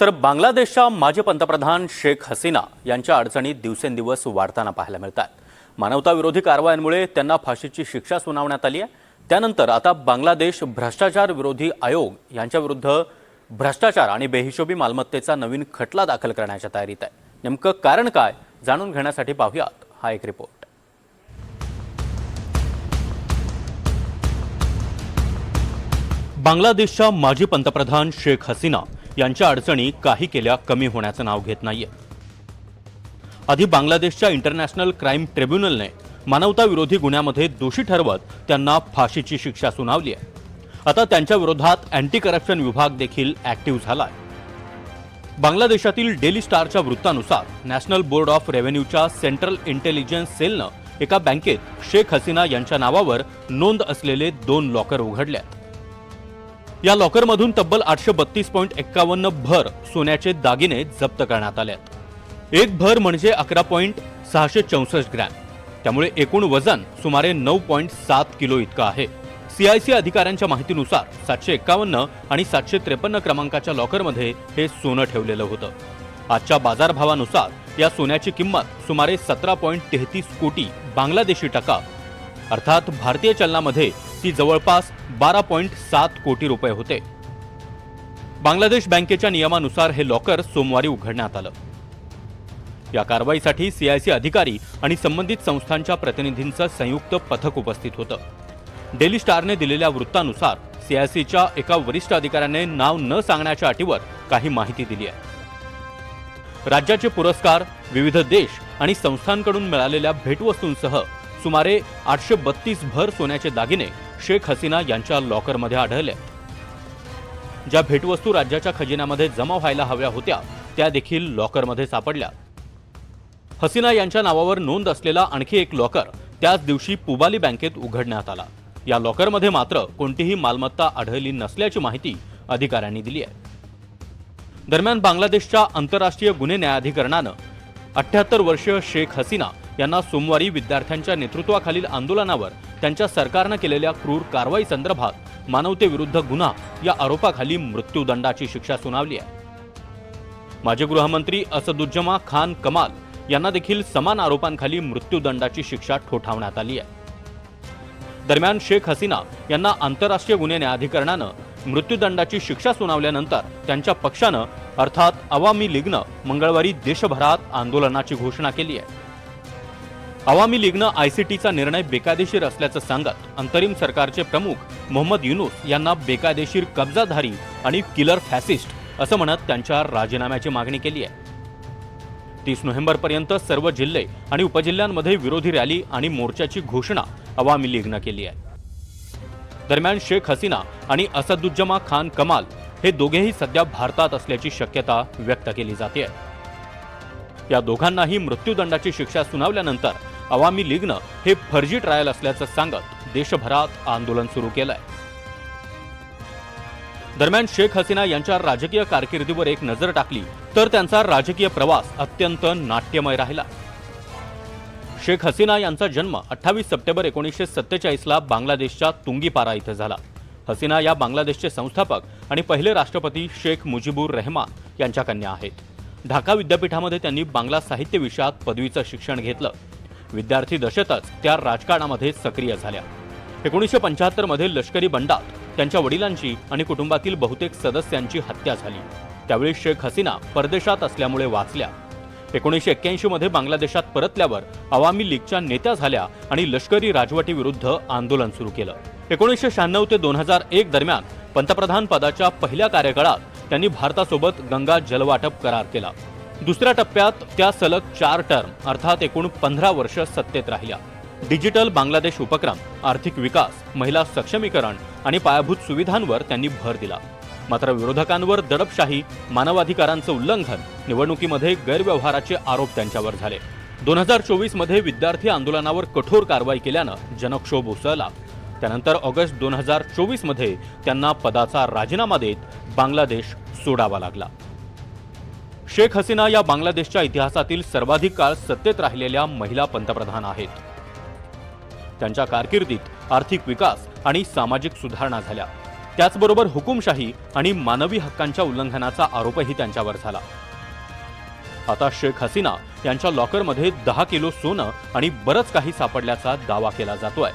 तर बांगलादेशच्या माजी पंतप्रधान शेख हसीना यांच्या अडचणी दिवसेंदिवस वाढताना पाहायला मिळतात. मानवताविरोधी कारवायांमुळे त्यांना फाशीची शिक्षा सुनावण्यात आली आहे. त्यानंतर आता बांगलादेश भ्रष्टाचार विरोधी आयोग यांच्याविरुद्ध भ्रष्टाचार आणि बेहिशोबी मालमत्तेचा नवीन खटला दाखल करण्याच्या तयारीत आहे. नेमकं कारण काय जाणून घेण्यासाठी पाहूयात हा एक रिपोर्ट. बांगलादेशच्या माजी पंतप्रधान शेख हसीना यांच्या अडचणी काही केल्या कमी होण्याचं नाव घेत नाहीये. आधी बांगलादेशच्या इंटरनॅशनल क्राईम ट्रिब्युनलने मानवताविरोधी गुन्ह्यामध्ये दोषी ठरवत त्यांना फाशीची शिक्षा सुनावली आहे आता त्यांच्या विरोधात अँटी करप्शन विभाग देखील ऍक्टिव्ह झालाय. बांगलादेशातील डेली स्टारच्या वृत्तानुसार नॅशनल बोर्ड ऑफ रेव्हेन्यूच्या सेंट्रल इंटेलिजन्स सेलनं एका बँकेत शेख हसीना यांच्या नावावर नोंद असलेले दोन लॉकर उघडले या लॉकरमधून तब्बल आठशे बत्तीस पॉईंट एक्कावन्न भर सोन्याचे दागिने जप्त करण्यात आले आहेत. एक भर म्हणजे अकरा पॉईंट सहाशे चौसष्ट ग्रॅम. त्यामुळे एकूण वजन सुमारे नऊ पॉईंट सात किलो इतकं आहे. सीआयसी अधिकाऱ्यांच्या माहितीनुसार सातशे एक्कावन्न आणि सातशे त्रेपन्न क्रमांकाच्या लॉकरमध्ये हे सोनं ठेवलेलं होतं. आजच्या बाजारभावानुसार या सोन्याची किंमत सुमारे सतरा पॉईंट तेहतीस कोटी बांगलादेशी टका अर्थात भारतीय चलनामध्ये ती जवळपास बारा पॉईंट सात कोटी रुपये होते. बांगलादेश बँकेच्या नियमानुसार हे लॉकर सोमवारी उघडण्यात आलं. या कारवाईसाठी सीआयसी अधिकारी आणि संबंधित संस्थांच्या प्रतिनिधींचं संयुक्त पथक उपस्थित होतं. डेली स्टारने दिलेल्या वृत्तानुसार सीआयसीच्या एका वरिष्ठ अधिकाऱ्याने नाव न सांगण्याच्या अटीवर काही माहिती दिली आहे. राज्याचे पुरस्कार विविध देश आणि संस्थांकडून मिळालेल्या भेटवस्तूंसह सुमारे आठशे बत्तीस भर सोन्याचे दागिने शेख हसीना यांच्या लॉकरमध्ये आढळले. ज्या भेटवस्तू राज्याच्या खजिन्यामध्ये जमा व्हायला हव्या होत्या त्या देखील लॉकरमध्ये सापडल्या. हसीना यांच्या नावावर नोंद असलेला आणखी एक लॉकर त्याच दिवशी पुबाली बँकेत उघडण्यात आला. या लॉकरमध्ये मात्र कोणतीही मालमत्ता आढळली नसल्याची माहिती अधिकाऱ्यांनी दिली आहे. दरम्यान बांगलादेशच्या आंतरराष्ट्रीय गुन्हे न्यायाधिकरणानं अठ्याहत्तर वर्षीय शेख हसीना यांना सोमवारी विद्यार्थ्यांच्या नेतृत्वाखालील आंदोलनावर त्यांच्या सरकारनं केलेल्या क्रूर कारवाई संदर्भात मानवतेविरुद्ध गुन्हा या आरोपाखाली मृत्यूदंडाची शिक्षा सुनावली आहे. माजी गृहमंत्री असदुज्जमा खान कमाल यांना देखील समान आरोपांखाली मृत्यूदंडाची शिक्षा ठोठावण्यात आली आहे. दरम्यान शेख हसीना यांना आंतरराष्ट्रीय गुन्हे न्यायाधिकरणानं मृत्यूदंडाची शिक्षा सुनावल्यानंतर त्यांच्या पक्षानं अर्थात अवामी लीगनं मंगळवारी देशभरात आंदोलनाची घोषणा केली आहे. अवामी लीगनं आयसीटीचा निर्णय बेकायदेशीर असल्याचं सांगत अंतरिम सरकारचे प्रमुख मोहम्मद युनुस यांना बेकायदेशीर कब्जाधारी आणि किलर फॅसिस्ट असं म्हणत त्यांच्या राजीनाम्याची मागणी केली आहे. तीस नोव्हेंबरपर्यंत सर्व जिल्हे आणि उपजिल्ह्यांमध्ये विरोधी रॅली आणि मोर्चाची घोषणा अवामी लीगनं केली आहे. दरम्यान शेख हसीना आणि असदुज्जमा खान कमाल हे दोघेही सध्या भारतात असल्याची शक्यता व्यक्त केली जाते. या दोघांनाही मृत्यूदंडाची शिक्षा सुनावल्यानंतर अवामी लीगनं हे फर्जी ट्रायल असल्याचं सांगत देशभरात आंदोलन सुरू केलंय. दरम्यान शेख हसीना यांच्या राजकीय कारकिर्दीवर एक नजर टाकली तर त्यांचा राजकीय प्रवास अत्यंत नाट्यमय राहिला. शेख हसीना यांचा जन्म अठ्ठावीस सप्टेंबर एकोणीसशे सत्तेचाळीसला बांगलादेशच्या तुंगीपारा इथं झाला. हसीना या बांगलादेशचे संस्थापक आणि पहिले राष्ट्रपती शेख मुजिबुर रहमान यांच्या कन्या आहेत. ढाका विद्यापीठामध्ये त्यांनी बांगला साहित्य विषयात पदवीचं शिक्षण घेतलं. विद्यार्थी दशेतच त्या राजकारणामध्ये सक्रिय झाल्या. एकोणीसशे पंच्याहत्तरमध्ये लष्करी बंडात त्यांच्या वडिलांची आणि कुटुंबातील बहुतेक सदस्यांची हत्या झाली. त्यावेळी शेख हसीना परदेशात असल्यामुळे वाचल्या. एकोणीसशे एक्क्याऐंशीमध्ये बांगलादेशात परतल्यावर आवामी लीगच्या नेत्या झाल्या आणि लष्करी राजवटीविरुद्ध आंदोलन सुरू केलं. एकोणीसशे शहाण्णव ते दोन हजार एक दरम्यान पंतप्रधान पदाच्या पहिल्या कार्यकाळात त्यांनी भारतासोबत गंगा जलवाटप करार केला. दुसऱ्या टप्प्यात त्या सलग चार टर्म अर्थात एकूण पंधरा वर्ष सत्तेत राहिल्या. डिजिटल बांगलादेश उपक्रम आर्थिक विकास महिला सक्षमीकरण आणि पायाभूत सुविधांवर त्यांनी भर दिला. मात्र विरोधकांवर दडपशाही मानवाधिकारांचं उल्लंघन निवडणुकीमध्ये गैरव्यवहाराचे आरोप त्यांच्यावर झाले. दोन हजार चोवीसमध्ये विद्यार्थी आंदोलनावर कठोर कारवाई केल्यानं जनक्षोभ उसळला. त्यानंतर ऑगस्ट दोन हजार चोवीसमध्ये त्यांना पदाचा राजीनामा देत बांगलादेश सोडावा लागला. शेख हसीना या बांगलादेशच्या इतिहासातील सर्वाधिक काळ सत्तेत राहिलेल्या महिला पंतप्रधान आहेत. त्यांच्या कारकिर्दीत आर्थिक विकास आणि सामाजिक सुधारणा झाल्या. त्याचबरोबर हुकुमशाही आणि मानवी हक्कांच्या उल्लंघनाचा आरोपही त्यांच्यावर झाला. आता शेख हसीना यांच्या लॉकरमध्ये दहा किलो सोनं आणि बरंच काही सापडल्याचा दावा केला जातोय.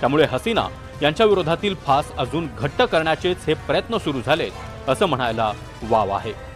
त्यामुळे हसीना यांच्या विरोधातील फास अजून घट्ट करण्याचेच हे प्रयत्न सुरू झालेत असं म्हणायला वाव आहे.